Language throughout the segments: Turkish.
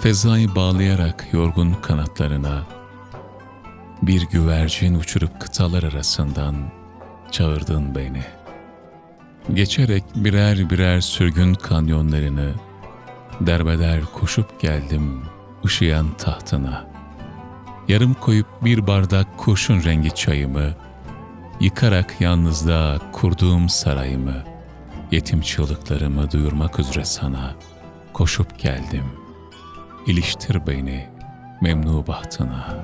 Fezayı bağlayarak yorgun kanatlarına, bir güvercin uçurup kıtalar arasından çağırdın beni. Geçerek birer birer sürgün kanyonlarını, derbeder koşup geldim ışıyan tahtına. Yarım koyup bir bardak kurşun rengi çayımı, yıkarak yalnızlığa kurduğum sarayımı, yetim çığlıklarımı duyurmak üzere sana koşup geldim. İliştir beni memnu bahtına.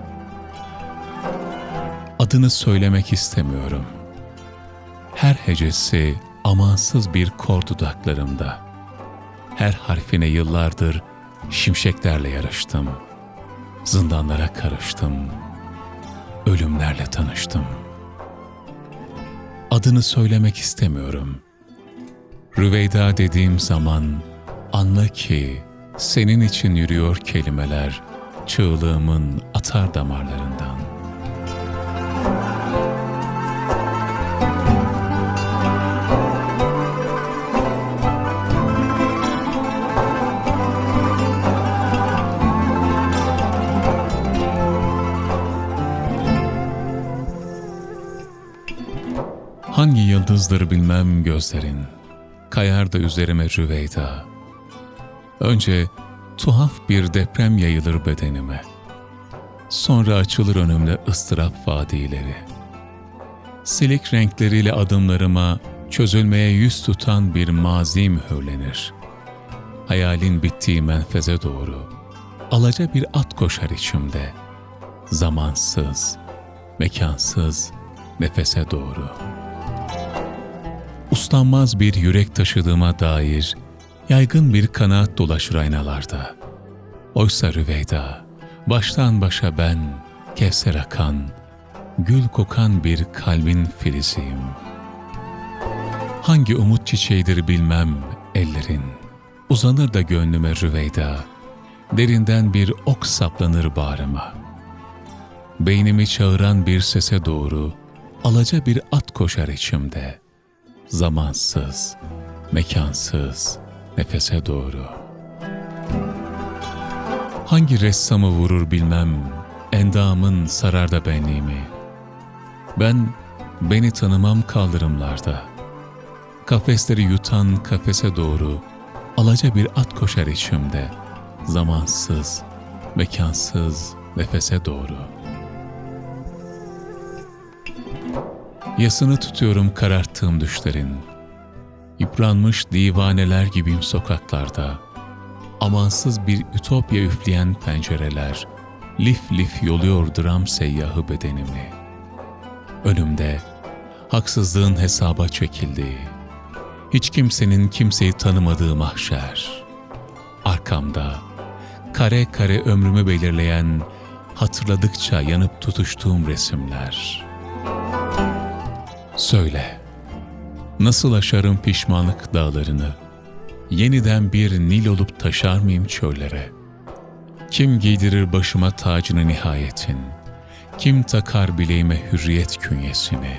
Adını söylemek istemiyorum. Her hecesi amansız bir kor dudaklarımda. Her harfine yıllardır şimşeklerle yarıştım. Zindanlara karıştım. Ölümlerle tanıştım. Adını söylemek istemiyorum. Rüveyda dediğim zaman anla ki senin için yürüyor kelimeler çığlığımın atar damarlarından. Hangi yıldızdır bilmem gözlerin, kayar da üzerime rüveyda. Önce tuhaf bir deprem yayılır bedenime. Sonra açılır önümde ıstırap vadileri. Silik renkleriyle adımlarıma çözülmeye yüz tutan bir mazi mühürlenir. Hayalin bittiği menfeze doğru alaca bir at koşar içimde. Zamansız, mekansız, nefese doğru. Uslanmaz bir yürek taşıdığıma dair yaygın bir kanaat dolaşır aynalarda. Oysa Rüveyda, baştan başa ben, Kevser akan, gül kokan bir kalbin filiziyim. Hangi umut çiçeğidir bilmem ellerin, uzanır da gönlüme Rüveyda, derinden bir ok saplanır bağrıma. Beynimi çağıran bir sese doğru, alaca bir at koşar içimde. Zamansız, mekansız, nefese doğru. Hangi ressamı vurur bilmem, endamın sarar da benliğimi. Ben beni tanımam kaldırımlarda. Kafesleri yutan kafese doğru, alaca bir at koşar içimde. Zamansız, mekansız, nefese doğru. Yasını tutuyorum kararttığım düşlerin. Yıpranmış divaneler gibiyim sokaklarda. Amansız bir ütopya üfleyen pencereler, lif lif yoluyor dram seyyahı bedenimi. Önümde haksızlığın hesaba çekildiği, hiç kimsenin kimseyi tanımadığı mahşer. Arkamda kare kare ömrümü belirleyen, hatırladıkça yanıp tutuştuğum resimler. Söyle, nasıl aşarım pişmanlık dağlarını? Yeniden bir Nil olup taşar mıyım çöllere? Kim giydirir başıma tacını nihayetin? Kim takar bileğime hürriyet künyesini?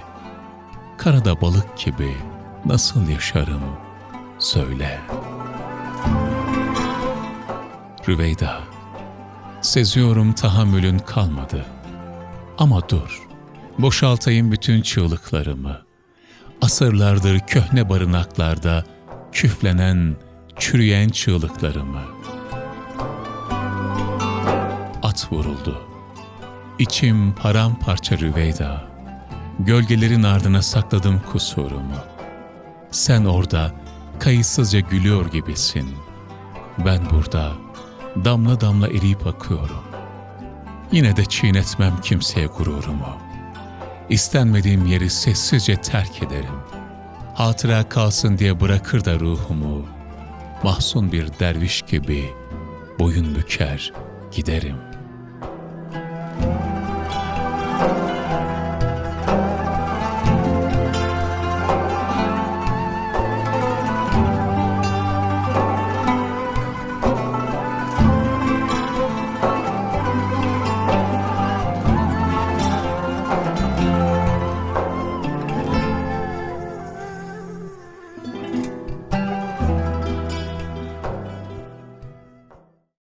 Karada balık gibi nasıl yaşarım? Söyle. Rüveyda, seziyorum tahammülün kalmadı. Ama dur, boşaltayım bütün çığlıklarımı. Asırlardır köhne barınaklarda küflenen, çürüyen çığlıklarımı. At vuruldu. İçim paramparça rüveyda. Gölgelerin ardına sakladım kusurumu. Sen orada kayıtsızca gülüyor gibisin. Ben burada damla damla eriyip akıyorum. Yine de çiğnetmem kimseye gururumu. İstenmediğim yeri sessizce terk ederim. Hatıra kalsın diye bırakır da ruhumu. Mahzun bir derviş gibi boyun büker giderim.''